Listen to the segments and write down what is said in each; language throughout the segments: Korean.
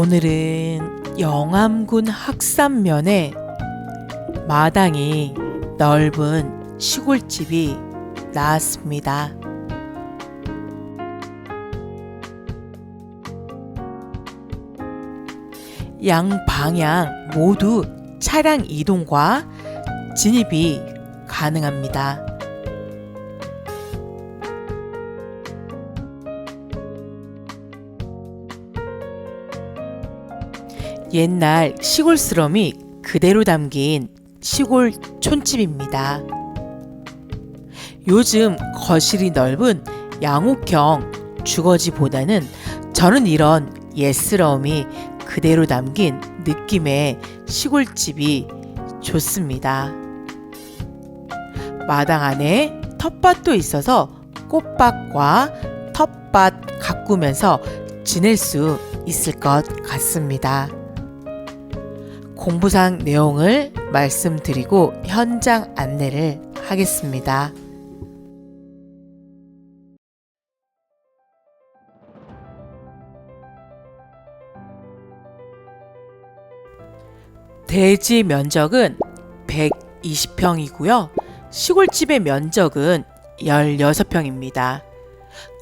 오늘은 영암군 학산면에 마당이 넓은 시골집이 나왔습니다. 양 방향 모두 차량 이동과 진입이 가능합니다. 옛날 시골스러움이 그대로 담긴 시골 촌집입니다. 요즘 거실이 넓은 양옥형 주거지보다는 저는 이런 옛스러움이 그대로 담긴 느낌의 시골집이 좋습니다. 마당 안에 텃밭도 있어서 꽃밭과 텃밭 가꾸면서 지낼 수 있을 것 같습니다. 공부상 내용을 말씀드리고 현장 안내를 하겠습니다. 대지 면적은 120평이고요. 시골집의 면적은 16평입니다.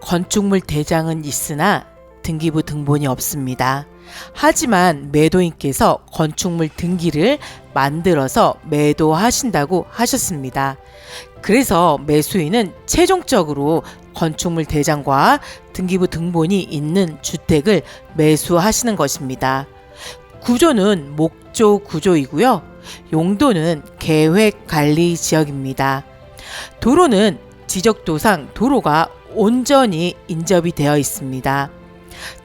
건축물 대장은 있으나 등기부 등본이 없습니다. 하지만 매도인께서 건축물 등기를 만들어서 매도하신다고 하셨습니다. 그래서 매수인은 최종적으로 건축물 대장과 등기부 등본이 있는 주택을 매수하시는 것입니다. 구조는 목조 구조이고요. 용도는 계획 관리 지역입니다. 도로는 지적도상 도로가 온전히 인접이 되어 있습니다.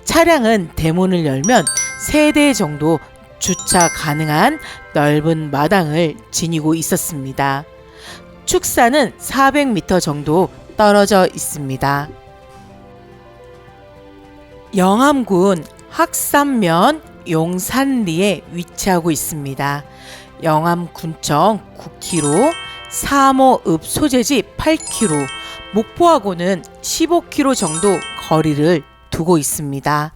차량은 대문을 열면 3대 정도 주차 가능한 넓은 마당을 지니고 있었습니다. 축사는 400m 정도 떨어져 있습니다. 영암군 학산면 용산리에 위치하고 있습니다. 영암군청 9km, 사모읍 소재지 8km, 목포하고는 15km 정도 거리를 두고 있습니다.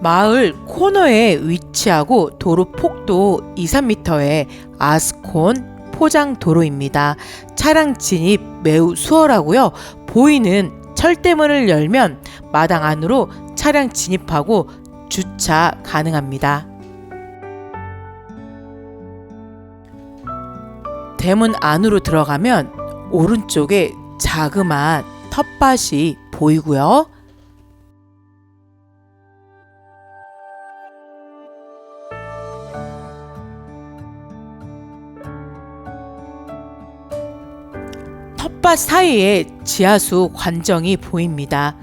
마을 코너에 위치하고 도로 폭도 2, 3m의 아스콘 포장 도로입니다. 차량 진입 매우 수월하고요. 보이는 철대문을 열면 마당 안으로 차량 진입하고 주차 가능합니다. 대문 안으로 들어가면 오른쪽에 자그마한 텃밭이 보이고요. 텃밭 사이에 지하수 관정이 보입니다.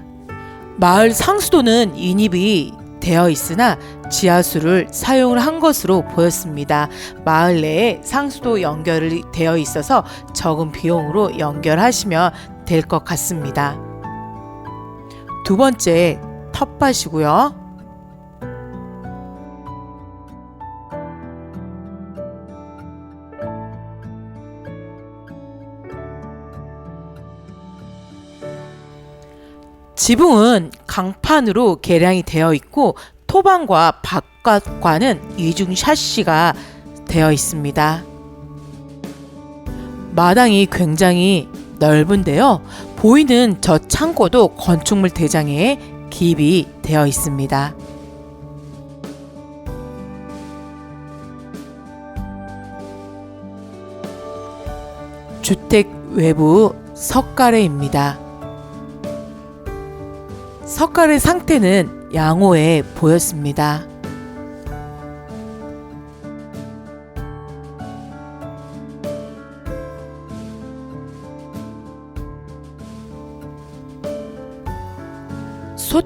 마을 상수도는 인입이 되어 있으나 지하수를 사용을 한 것으로 보였습니다. 마을 내에 상수도 연결이 되어 있어서 적은 비용으로 연결하시면 될 것 같습니다. 두 번째 텃밭이고요. 지붕은 강판으로 개량이 되어 있고 토방과 바깥과는 이중 샤시가 되어 있습니다. 마당이 굉장히 넓은데요. 보이는 저 창고도 건축물 대장에 기입이 되어 있습니다. 주택 외부 석가래입니다. 석가래 상태는 양호해 보였습니다.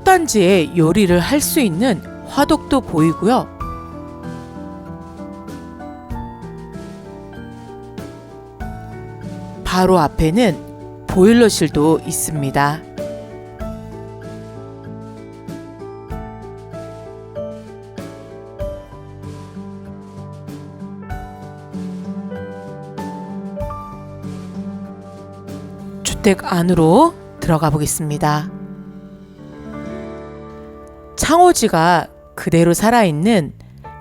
솥단지에 요리를 할 수 있는 화덕도 보이고요. 바로 앞에는 보일러실도 있습니다. 주택 안으로 들어가 보겠습니다. 창호지가 그대로 살아있는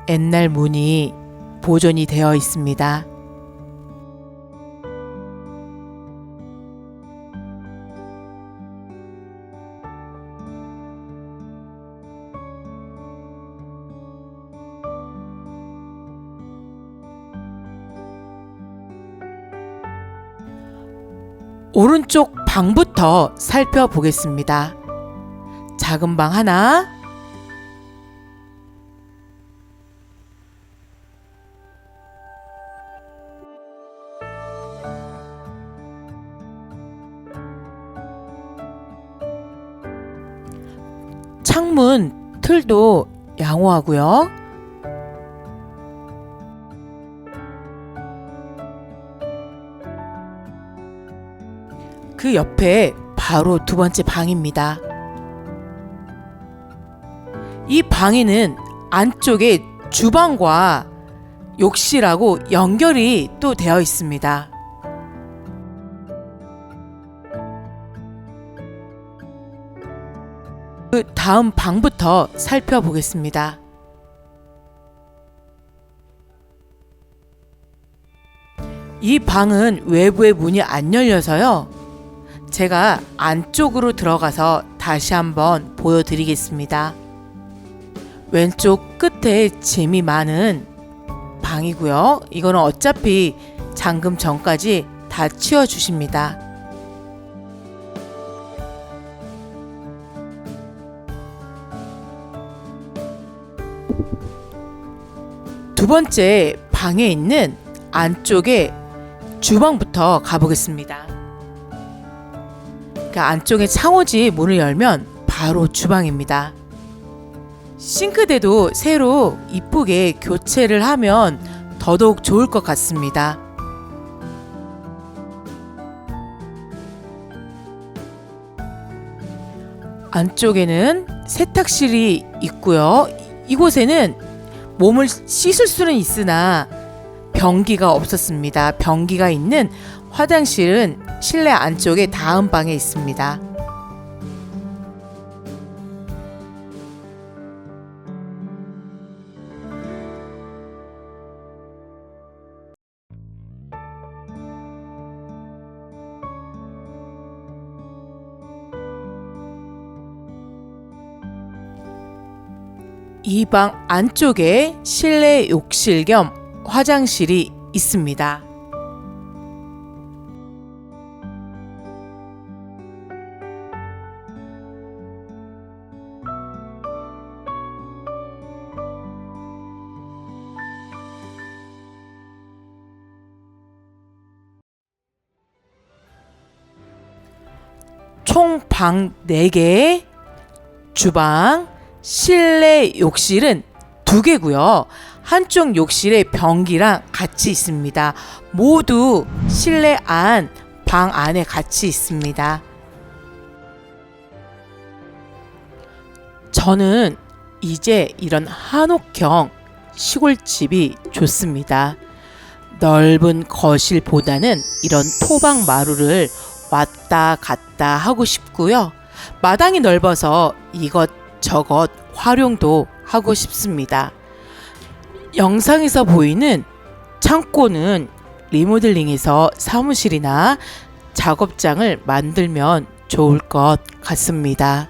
옛날 문이 보존이 되어 있습니다. 오른쪽 방부터 살펴보겠습니다. 작은 방 하나, 창문 틀도 양호하고요. 그 옆에 바로 두 번째 방입니다. 이 방에는 안쪽에 주방과 욕실하고 연결이 또 되어 있습니다. 그 다음 방부터 살펴보겠습니다. 이 방은 외부의 문이 안 열려서요. 제가 안쪽으로 들어가서 다시 한번 보여드리겠습니다. 왼쪽 끝에 짐이 많은 방이고요. 이거는 어차피 잠금 전까지 다 치워주십니다. 두 번째 방에 있는 안쪽에 주방부터 가보겠습니다. 그 안쪽에 창호지 문을 열면 바로 주방입니다. 싱크대도 새로 이쁘게 교체를 하면 더더욱 좋을 것 같습니다. 안쪽에는 세탁실이 있고요. 이곳에는 몸을 씻을 수는 있으나 변기가 없었습니다. 변기가 있는 화장실은 실내 안쪽에 다음 방에 있습니다. 이 방 안쪽에 실내 욕실 겸 화장실이 있습니다. 총방 4개, 주방, 실내 욕실은 두 개고요. 한쪽 욕실에 변기랑 같이 있습니다. 모두 실내 안 방 안에 같이 있습니다. 저는 이제 이런 한옥형 시골집이 좋습니다. 넓은 거실보다는 이런 토방 마루를 왔다 갔다 하고 싶고요. 마당이 넓어서 이것 저것 활용도 하고 싶습니다. 영상에서 보이는 창고는 리모델링해서 사무실이나 작업장을 만들면 좋을 것 같습니다.